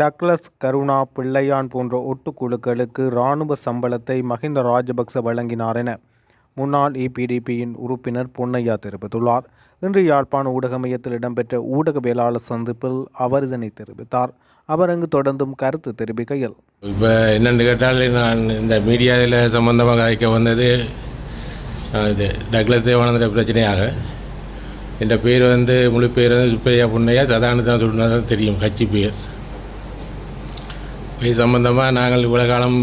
Douglas Karuna Pillayan போன்ற ஒட்டுக்குழுக்களுக்கு இராணுவ சம்பளத்தை மஹிந்த ராஜபக்ச வழங்கினார் என முன்னாள் இபிடிபியின் உறுப்பினர் பொன்னையா தெரிவித்துள்ளார். இன்று யாழ்ப்பாண ஊடக மையத்தில் இடம்பெற்ற ஊடகவியலாளர் சந்திப்பில் அவர் இதனை தெரிவித்தார். அவர் அங்கு தொடர்ந்தும் கருத்து தெரிவிக்கையில் இப்போ என்னென்னு கேட்டால் நான் இந்த மீடியாவில் சம்மந்தமாக அழைக்க வந்தது இது டக்ளஸ் தேவானந்த பிரச்சனையாக. என்ற பேர் வந்து முழு பேர் வந்து சுப்பையா பொன்னையா சதானந்தான் சொன்னதான் தெரியும் கட்சி பேர். இது சம்பந்தமாக நாங்கள் இவ்வளோ காலம்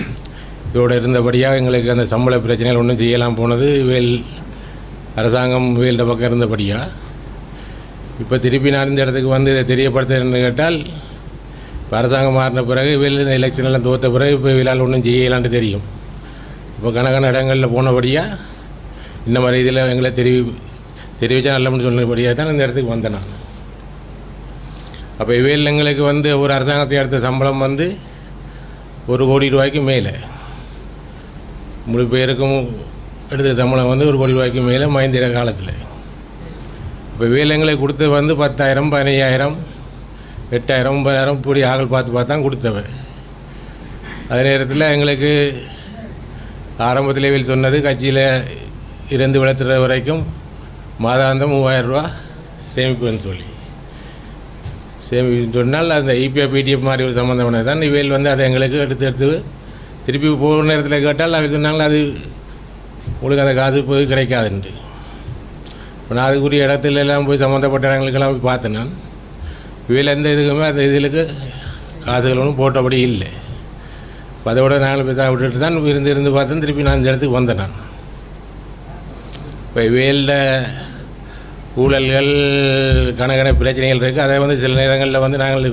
இதோடு இருந்தபடியாக எங்களுக்கு அந்த சம்பள பிரச்சனைகள் ஒன்றும் செய்யலாம் போனது வேல் அரசாங்கம் வேல்ட பக்கம் இருந்தபடியாக இப்போ திருப்பி நான் இந்த இடத்துக்கு வந்து இதை தெரியப்படுத்துறேன்னு கேட்டால் இப்போ அரசாங்கம் மாறின பிறகு வெளியில் இந்த எலெக்ஷன் எல்லாம் தோற்ற பிறகு இப்போ இவளால் ஒன்றும் செய்யலான்ட்டு தெரியும். இப்போ கணக்கான இடங்களில் போனபடியாக இந்த மாதிரி இதில் எங்களை தெரிவி தெரிவித்தா நல்லம்னு சொன்னபடியாக தான் இந்த இடத்துக்கு வந்தேன் நான். அப்போ இவையில் எங்களுக்கு வந்து ஒரு அரசாங்கத்தை எடுத்த சம்பளம் வந்து ஒரு கோடி ரூபாய்க்கு மேலே. முழு பேருக்கும் எடுத்த சம்பளம் வந்து ஒரு கோடி ரூபாய்க்கு மேலே மஹிந்திர காலத்தில். இப்போ வேலைங்களை கொடுத்து வந்து பத்தாயிரம் பதினையாயிரம் எட்டாயிரம் ஒன்பதாயிரம் இப்படி ஆகல் பார்த்து பார்த்து தான் கொடுத்தவ. அதே நேரத்தில் எங்களுக்கு ஆரம்பத்தில் வேல் சொன்னது கட்சியில் இருந்து வளர்த்துற வரைக்கும் மாதாந்தம் மூவாயிரம் ரூபா சேமிப்புன்னு சொல்லி. சேமி சொன்னால் அந்த இபிஎஃப் பிடிஎஃப் மாதிரி ஒரு சம்மந்தமானது தான். இவையில் வந்து அதை எங்களுக்கு எடுத்து எடுத்து திருப்பி போகிற நேரத்தில் கேட்டால் அவர் சொன்னாங்க அது உங்களுக்கு அந்த காசு போய் கிடைக்காதுண்டு இப்போ நான் அதுக்குரிய இடத்துல எல்லாம் போய் சம்மந்தப்பட்ட இடங்களுக்கெல்லாம் போய் பார்த்தேன் நான். இவையில் எந்த இதுக்குமே அந்த இதுகளுக்கு காசுகள் ஒன்றும் போட்டபடி இல்லை. இப்போ அதோட நாங்கள் பேச விட்டுட்டு தான் இருந்து இருந்து பார்த்தேன். திருப்பி நான் இந்த இடத்துக்கு வந்தேன் நான். இப்போ இவையில் ஊழல்கள் கணக்கண பிரச்சனைகள் இருக்குது அதை வந்து சில நேரங்களில் வந்து நாங்கள்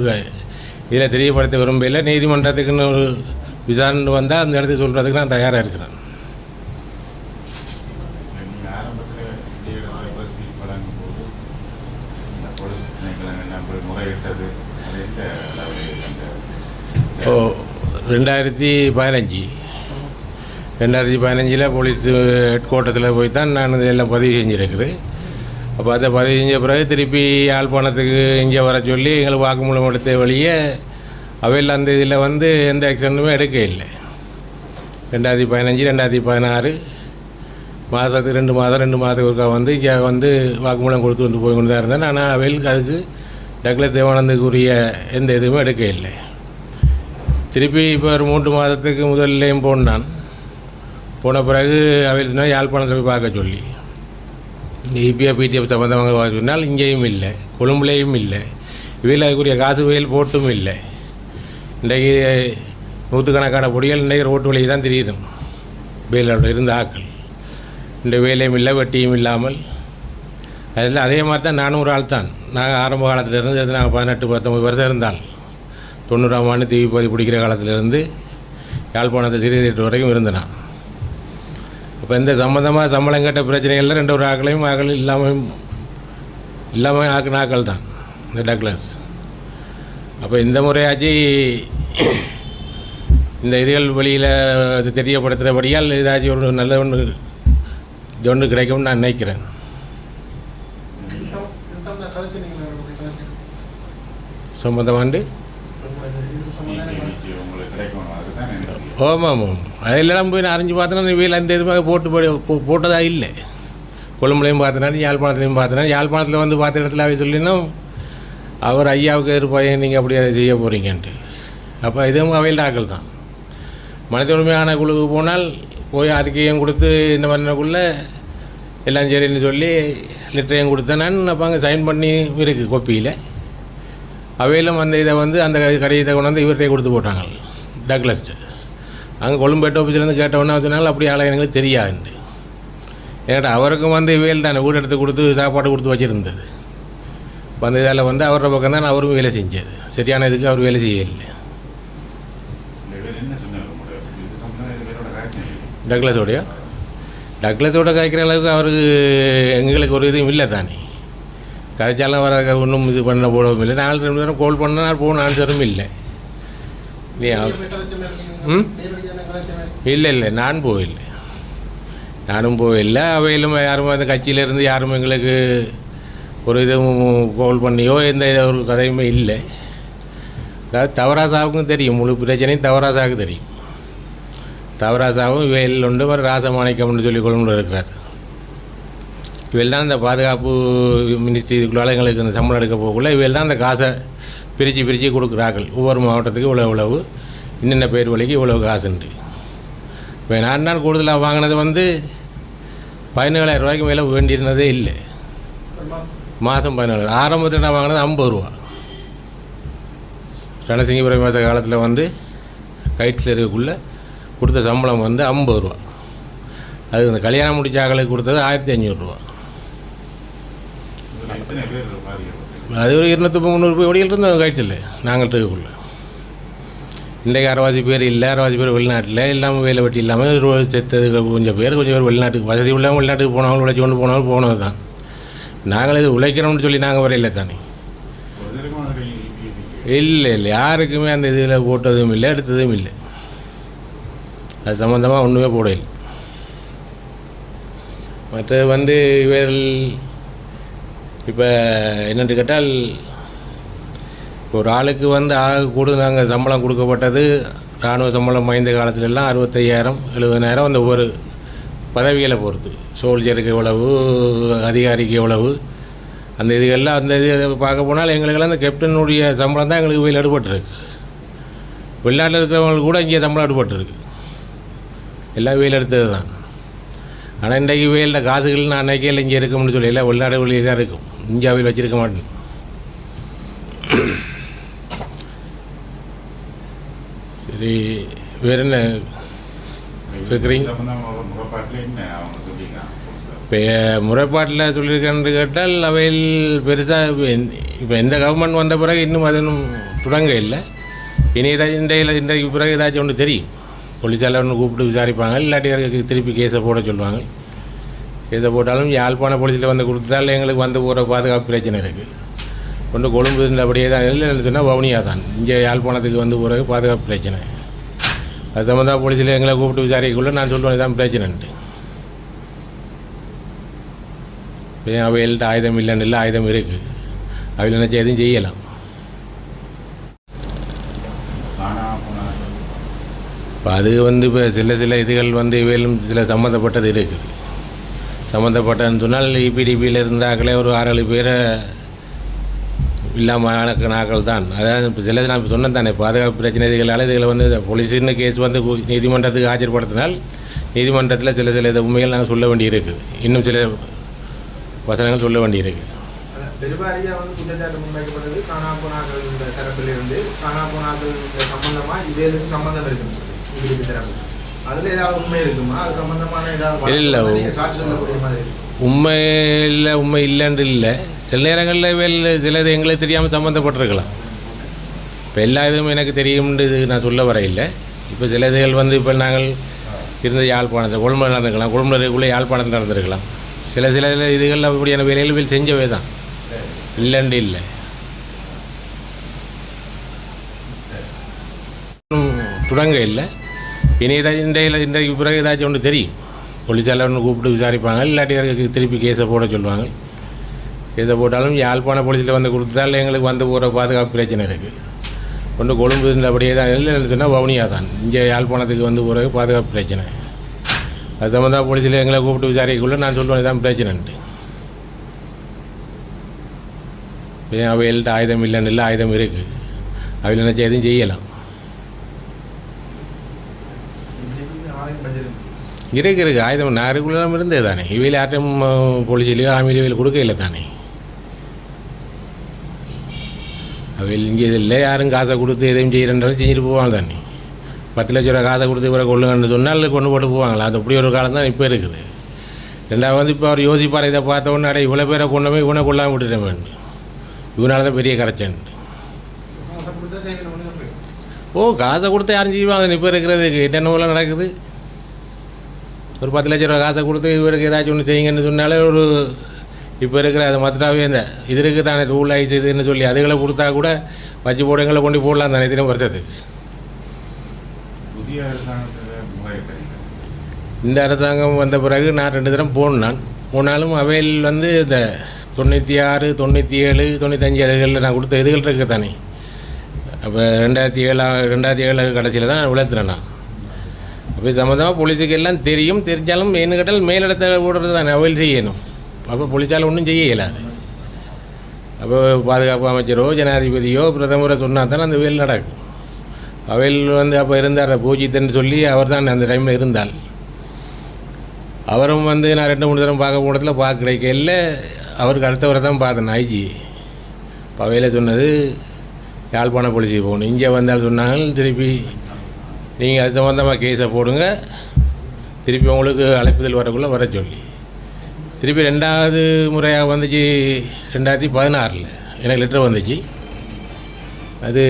இதில் தெரியப்படுத்த விரும்பல நீதிமன்றத்துக்குன்னு ஒரு விசாரணை வந்தால் அந்த இடத்துக்கு சொல்கிறதுக்கு நான் தயாராக இருக்கிறேன். ஓ ரெண்டாயிரத்தி பதினஞ்சு. ரெண்டாயிரத்தி பதினஞ்சில் போலீஸ் ஹெட் குவார்ட்டர்ஸில் போய் தான் நான் இதெல்லாம் பதிவு செஞ்சுருக்குது அப்போ அதை பதிவு செஞ்ச பிறகு திருப்பி யாழ்ப்பாணத்துக்கு இங்கே வர சொல்லி எங்களுக்கு வாக்குமூலம் எடுத்த வழியே அவையில் அந்த இதில் வந்து எந்த ஆக்ஷனுமே எடுக்க இல்லை. ரெண்டாயிரத்தி பதினஞ்சு ரெண்டாயிரத்தி பதினாறு மாதத்துக்கு ரெண்டு மாதம் ரெண்டு மாதத்துக்கு ஒருக்கா வந்து இங்கே வந்து வாக்குமூலம் கொடுத்து வந்து போய் கொண்டு தான் இருந்தேன். ஆனால் அவைகளுக்கு அதுக்கு டக்ளஸ் தேவானந்துக்குரிய எந்த இதுவுமே எடுக்க இல்லை. திருப்பி இப்போ ஒரு மூன்று மாதத்துக்கு முதல்லையும் போனான். போன பிறகு அவையில் யாழ்ப்பாணத்தில் போய் பார்க்க சொல்லி. இபிஎஃப் பிடிஎஃப் சம்மந்தமாக சொன்னால் இங்கேயும் இல்லை கொழும்புலேயும் இல்லை. இவையில் அதுக்குரிய காசு வயல் போட்டும் இல்லை. இன்றைக்கு நூற்றுக்கணக்கான பொடிகள் இன்றைக்கு ரோட்டு வழியை தான் தெரியுது வேலோட இருந்த ஆக்கள். இந்த வேலையும் இல்லை வெட்டியும் இல்லாமல். அதில் அதே மாதிரி தான் நானும் ஒரு ஆள் தான். நாங்கள் ஆரம்ப காலத்தில் இருந்து நாங்கள் பதினெட்டு பத்தொம்பது வருஷம் இருந்தால் தொண்ணூறாம் ஆண்டு தீவி பிடிக்கிற காலத்திலிருந்து யாழ்ப்பாணத்தை சிறிதேட்டு வரைக்கும் இருந்தேன் அப்போ இந்த சம்மந்தமாக சம்பளம் கேட்ட பிரச்சனைகளில் ரெண்டு ஒரு ஆக்களையும் ஆக்கள் இல்லாமல் இல்லாமல் ஆக்கின ஆக்கள் தான். இந்த டக்ளஸ். அப்போ இந்த முறையாச்சு இந்த இதுகள் வெளியில் அது தெரியப்படுத்துகிறபடியால் ஏதாச்சும் ஒரு நல்ல ஒன்று இது ஒன்று கிடைக்கும்னு நான் நினைக்கிறேன். சம்மந்தமாண்டு EPBG உங்களுக்கு கிடைக்கணும் அதுதான் எனக்கு ஆமாம் ஆமாம் அதெல்லாம் போய் நான் அறிஞ்சு பார்த்தேன்னா வீட்டில் அந்த இதுமாக போட்டு போய் போட்டதாக இல்லை. கொழும்புலையும் பார்த்தேன் யாழ்ப்பாணத்துலையும் பார்த்தேன் யாழ்ப்பாணத்தில் வந்து பார்த்த இடத்துல அவை சொல்லினா அவர் ஐயாவுக்கு இருப்பாங்க நீங்கள் அப்படி அதை செய்ய போகிறீங்கன்ட்டு அப்போ இதுவும் அவையில் ஆக்கள் தான். மனித உரிமையான குழுக்கு போனால் போய் அறிக்கையும் கொடுத்து இந்த மாதிரிக்குள்ளே எல்லாம் சரின்னு சொல்லி லெட்டரையும் கொடுத்தேன் அப்போ அங்கே சைன் பண்ணி இருக்குது கொப்பியில். அவையிலும் அந்த இதை வந்து அந்த கடிதத்தை கொண்டு வந்து இவர்கிட்டே கொடுத்து போட்டாங்க டக்லஸ்ட்டு அங்கே கொழும்பேட்டு ஆஃபீஸ்லேருந்து கேட்டவொன்னே சொன்னாலும் அப்படி ஆளை எங்களுக்கு தெரியாதுண்டு ஏன்டா அவருக்கும் வந்து இவையில் தானே வீடு எடுத்து கொடுத்து சாப்பாடு கொடுத்து வச்சுருந்தது. வந்து இதில் வந்து அவரோட பக்கம் தான் அவரும் வேலை செஞ்சது. சரியான இதுக்கு அவர் வேலை செய்யலை. டக்ளஸோடைய? டக்ளஸோட காய்க்கிற அளவுக்கு அவருக்கு எங்களுக்கு ஒரு இதுவும் இல்லை தானே. கதைச்சாலும் வர ஒன்றும் இது பண்ண போடவும் இல்லை. நாலு ரெண்டு நேரம் கால் பண்ணால் போன ஆன்சரும் இல்லை. இல்லையா? ம்? இல்லை இல்லை நான் போயில்லை நானும் போயில்லை அவையிலும் யாரும் அந்த கட்சியிலேருந்து யாரும் எங்களுக்கு ஒரு இதுவும் கோல் பண்ணியோ எந்த ஒரு கதையுமே இல்லை. அதாவது தவராசாவுக்கும் தெரியும். முழு பிரச்சனையும் தவராசாவுக்கு தெரியும். தவராசாவும் இவையில் உண்டு. ஒரு ராசமாணிக்கம்னு சொல்லி கொண்டு இருக்கிறார். இவையில் தான் இந்த பாதுகாப்பு மினிஸ்ட்ரி இதுக்குள்ளால் எங்களுக்கு இந்த சம்பளம் எடுக்க போகக்குள்ள இவையில் தான் அந்த காசை பிரித்து பிரித்து கொடுக்குறார்கள். ஒவ்வொரு மாவட்டத்துக்கு இவ்வளோ இவ்வளவு. இன்னென்ன பேர் வழிக்கு இவ்வளோ காசுண்டு இப்போ நான் நாள் கூடுதலாக வாங்கினது வந்து பதினேழாயிரம் ரூபாய்க்கு மேலே வேண்டியிருந்ததே இல்லை. மாதம் பதினேழு ஆரம்பத்தில் நான் வாங்கினது ஐம்பது ரூபா. ரணசிங்கபுரம் மாத காலத்தில் வந்து கைட்ஸில் இருக்கக்குள்ள கொடுத்த சம்பளம் வந்து ஐம்பது ரூபா. அது இந்த கல்யாணம் முடிச்ச ஆகளுக்கு கொடுத்தது ஆயிரத்தி அஞ்சூறுரூவா அது ஒரு இருநூத்தி முந்நூறு ரூபாய் ஓடியில் இருந்தோம் கைட்ஸில் நாங்கள் இருக்கக்குள்ள இன்றைக்கு அரைவாசி பேர் இல்லை அரைவாசி பேர் வெளிநாட்டில் இல்லாமல் வேலை வெட்டி இல்லாமல் செத்தது கொஞ்சம் பேர் கொஞ்சம் பேர் வெளிநாட்டுக்கு வசதி உள்ளவங்க வெளிநாட்டுக்கு போனவங்க உழைச்சி கொண்டு போனவங்க போனது தான். நாங்கள் இது உழைக்கிறோம்னு சொல்லி நாங்கள் வரையில தானே. இல்லை இல்லை யாருக்குமே அந்த இதில் போட்டதும் இல்லை எடுத்ததும் இல்லை. அது சம்மந்தமாக ஒன்றுமே போடல மற்றது வந்து இவர்கள் இப்போ என்னென்று கேட்டால் ஒரு ஆளுக்கு வந்து ஆக கூட நாங்கள் சம்பளம் கொடுக்கப்பட்டது இராணுவ சம்பளம் மைந்த காலத்துலலாம் அறுபத்தையாயிரம் எழுபதாயிரம் அந்த ஒரு பதவிகளை பொறுத்து. சோல்ஜருக்கு எவ்வளவு அதிகாரிக்கு எவ்வளவு அந்த இதுகள்லாம் அந்த இது பார்க்க போனால் எங்களுக்கெல்லாம் அந்த கேப்டனுடைய சம்பளம் தான் எங்களுக்கு வெயில் அடுபட்டுருக்கு. வெளிநாட்டில் இருக்கிறவங்களுக்கு கூட இங்கே சம்பளம் அடுபட்டுருக்கு. எல்லாம் வெயில் எடுத்தது தான். ஆனால் இன்றைக்கு வெயிலில் காசுகள் நான் அன்றைக்கே இல்லை இங்கே இருக்கும்னு சொல்லி எல்லாம் வெளிநாடு தான் இருக்கும். இந்தியாவில் வச்சிருக்க மாட்டேன். சரி வேறு என்ன? கேட்குறீங்க இப்போ முறைப்பாட்டில் சொல்லியிருக்கேன்னு கேட்டால் அவையில் பெருசாக இப்போ எந்த கவர்மெண்ட் வந்த பிறகு இன்னும் அது இன்னும் தொடங்க இல்லை. இனி ஏதாச்சும் இன்றையில் இன்றைக்கு பிறகு ஏதாச்சும் ஒன்று தெரியும். போலீஸால் ஒன்று கூப்பிட்டு விசாரிப்பாங்க இல்லாட்டி திருப்பி கேஸை போட சொல்லுவாங்க. கேஸை போட்டாலும் யாழ்ப்பாண போலீஸில் வந்து கொடுத்தால் எங்களுக்கு வந்து போகிற பாதுகாப்பு பிரச்சனை இருக்குது கொண்டு கொழும்பு இந்த அப்படியே தான் இல்லைன்னு சொன்னால் வவுனியா தான். இங்கே யாழ்ப்பாணத்துக்கு வந்து பிறகு பாதுகாப்பு பிரச்சனை. அது சம்மந்தமாக போலீஸில் எங்களை கூப்பிட்டு விசாரிக்கக்குள்ள நான் சொல்லுவேன் தான் பிரச்சனைன்ட்டு. இப்போ ஆயுதம் இல்லைன்னு இல்லை ஆயுதம் இருக்குது அவையில் நினச்சா எதுவும் செய்யலாம். இப்போ அது வந்து இப்போ சில சில இதுகள் வந்து இவையிலும் சில சம்மந்தப்பட்டது இருக்குது சம்மந்தப்பட்டதுன்னு சொன்னால் இபிடிபியில் இருந்தாக்களே ஒரு ஆறு ஏழு பேரை இல்லாமல் நாட்கள் தான். அதாவது இப்போ சில நான் சொன்னேன் தானே பாதுகாப்பு பிரச்சனை இதுகளால் இதில் வந்து போலீஸுன்னு கேஸ் வந்து நீதிமன்றத்துக்கு ஆஜர்படுத்தினால் நீதிமன்றத்தில் சில சில இது உண்மைகள் நாங்கள் சொல்ல வேண்டியிருக்குது இன்னும் சில வசனங்கள் சொல்ல வேண்டியிருக்கு. அதான் பெருவாரியா வந்து குற்றச்சாட்டு முன்வைக்கப்பட்டது. காணாப்போனாக்கள் இந்த தரப்பிலிருந்து காணாப்போனாக்கள் இந்த சம்பந்தமா இவேலுக்கு சம்பந்தம் இருக்குன்னு சொல்லி இவருக்கு தரப்பு அதுல ஏதாவது உண்மை இருக்குமா? அது சம்பந்தமான ஏதாவது இல்ல. வழக்கு நீங்க சாட்சி சொல்லக்கூடிய மாதிரி இருக்கு. உண்மை இல்லை உண்மை இல்லைன்னு இல்லை சில நேரங்களில் வேல் சிலது எங்களுக்கு தெரியாமல் சம்மந்தப்பட்டிருக்கலாம். இப்போ எல்லா இதுவும் எனக்கு தெரியும்னு நான் சொல்ல வர இல்லை இப்போ சில இதுகள் வந்து இப்போ நாங்கள் இருந்த யாழ்ப்பாணத்தை கொழும்பு நடந்துக்கலாம் கொழும்புக்குள்ளே யாழ்ப்பாணம் நடந்திருக்கலாம். சில சில இதுகள் அப்படியான வேலைகள் வேல் செஞ்சவே தான். இல்லைண்டு இல்லை. தொடங்க இல்லை. இனி ஏதாச்சும் இன்றையில் இன்றைக்கு பிறகு ஏதாச்சும் ஒன்று தெரியும். போலீஸால் ஒன்று கூப்பிட்டு விசாரிப்பாங்க இல்லாட்டி திருப்பி கேஸை போட சொல்லுவாங்க. எதை போட்டாலும் யாழ்ப்பாண போலீஸில் வந்து கொடுத்தால் எங்களுக்கு வந்து போகிற பாதுகாப்பு பிரச்சனை இருக்குது ஒன்று கொழும்பு இந்த அப்படியே தான் இல்லைன்னு சொன்னால் வவுனியா தான். இங்கே யாழ்ப்பாணத்துக்கு வந்து போகிற பாதுகாப்பு பிரச்சனை. அது சம்மந்தமாக போலீஸில் எங்களை கூப்பிட்டு விசாரிக்கக்குள்ளே நான் சொல்லுவேன் இதான் பிரச்சனைன்ட்டு. இப்போ ஆயுதம் இல்லைன்னு இல்லை ஆயுதம் இருக்குது அவையில் நினச்சா எதுவும் செய்யலாம். இருக்கு இருக்குது ஆயுதம் நாருக்குள்ளெல்லாம் இருந்தே தானே இவையில் யார்ட்டும் போலீஸ்லையோ ஆமிலையோ கொடுக்க இல்லை தானே. அவையில் இங்கே இல்லை யாரும் காசை கொடுத்து எதையும் செய்கிறன்றாலும் செஞ்சுட்டு போவாங்க தானே பத்து லட்ச ரூபா காசை கொடுத்து இவரை கொள்ளுங்கன்னு சொன்னால் கொண்டு போட்டு போவாங்களா அது அப்படி ஒரு காலம் தான் இப்போ இருக்குது ரெண்டாவது வந்து இப்போ அவர் யோசிப்பார் இதை பார்த்த உடனே அடே இவ்வளோ பேரை கொண்டு போய் இவனை கொள்ளாமல் விட்டுட்டேன் இவனால தான் பெரிய கரைச்சன் ஓ காசை கொடுத்து யாரும் செய்வாங்க இப்போ இருக்கிறதுக்கு என்னென்னலாம் நடக்குது ஒரு பத்து லட்ச ரூபா காசை கொடுத்து இவருக்கு ஏதாச்சும் ஒன்று செய்யுங்கன்னு சொன்னாலே ஒரு இப்போ இருக்கிற அது மற்றாவே இந்த இது இருக்குது தானே ரூல் ஐஸ் இதுன்னு சொல்லி அதுகளை கொடுத்தா கூட வச்சு போடுங்களை கொண்டு போடலாம் தானே தினம் வருஷத்துக்கு புதிய முறையிட்டாங்க இந்த அரசாங்கம் வந்த பிறகு நான் ரெண்டு தரம் போனான் போனாலும் அவையில் வந்து இந்த தொண்ணூற்றி ஆறு தொண்ணூற்றி ஏழு தொண்ணூத்தஞ்சு அதுகளில் நான் கொடுத்த இதுகள் இருக்குது தானே. அப்போ ரெண்டாயிரத்தி ஏழாம் ரெண்டாயிரத்தி ஏழு கடைசியில் தான் விளத்துறேன் நான். அப்போ சம்மந்தமாக போலீஸுக்கு எல்லாம் தெரியும். தெரிஞ்சாலும் என்ன கேட்டால் மேலிடத்தை ஓடுறது தானே. அவையில் செய்யணும். அப்போ போலீஸால் ஒன்றும் செய்ய இயலாது அப்போ பாதுகாப்பு அமைச்சரோ ஜனாதிபதியோ பிரதமரை சொன்னால் அந்த வேல் நடக்கும் அவையில் வந்து அப்போ இருந்தார் பூஜித்தன்னு சொல்லி அவர் தான் அந்த டைமில் இருந்தால் அவரும் வந்து நான் ரெண்டு மூணு தரம் பார்க்க போனதில் பார்க்க கிடைக்கல அவருக்கு அடுத்தவரை தான் பார்த்தேன் ஐஜி இப்போ அவையில் சொன்னது யாழ்ப்பாண போலீஸுக்கு போகணும் இங்கே வந்தால் சொன்னாங்க திருப்பி நீங்கள் அது சம்மந்தமாக கேஸை போடுங்க திருப்பி உங்களுக்கு அழைப்புதல் வரக்குள்ளே வர சொல்லி திருப்பி ரெண்டாவது முறையாக வந்துச்சு ரெண்டாயிரத்தி பதினாறில். எனக்கு லெட்டர் வந்துச்சு. அது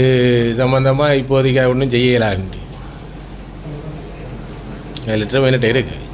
சம்மந்தமாக இப்போதைக்கு ஒன்றும் செய்யலான்ட்டு. லெட்டர் என்கிட்ட இருக்குது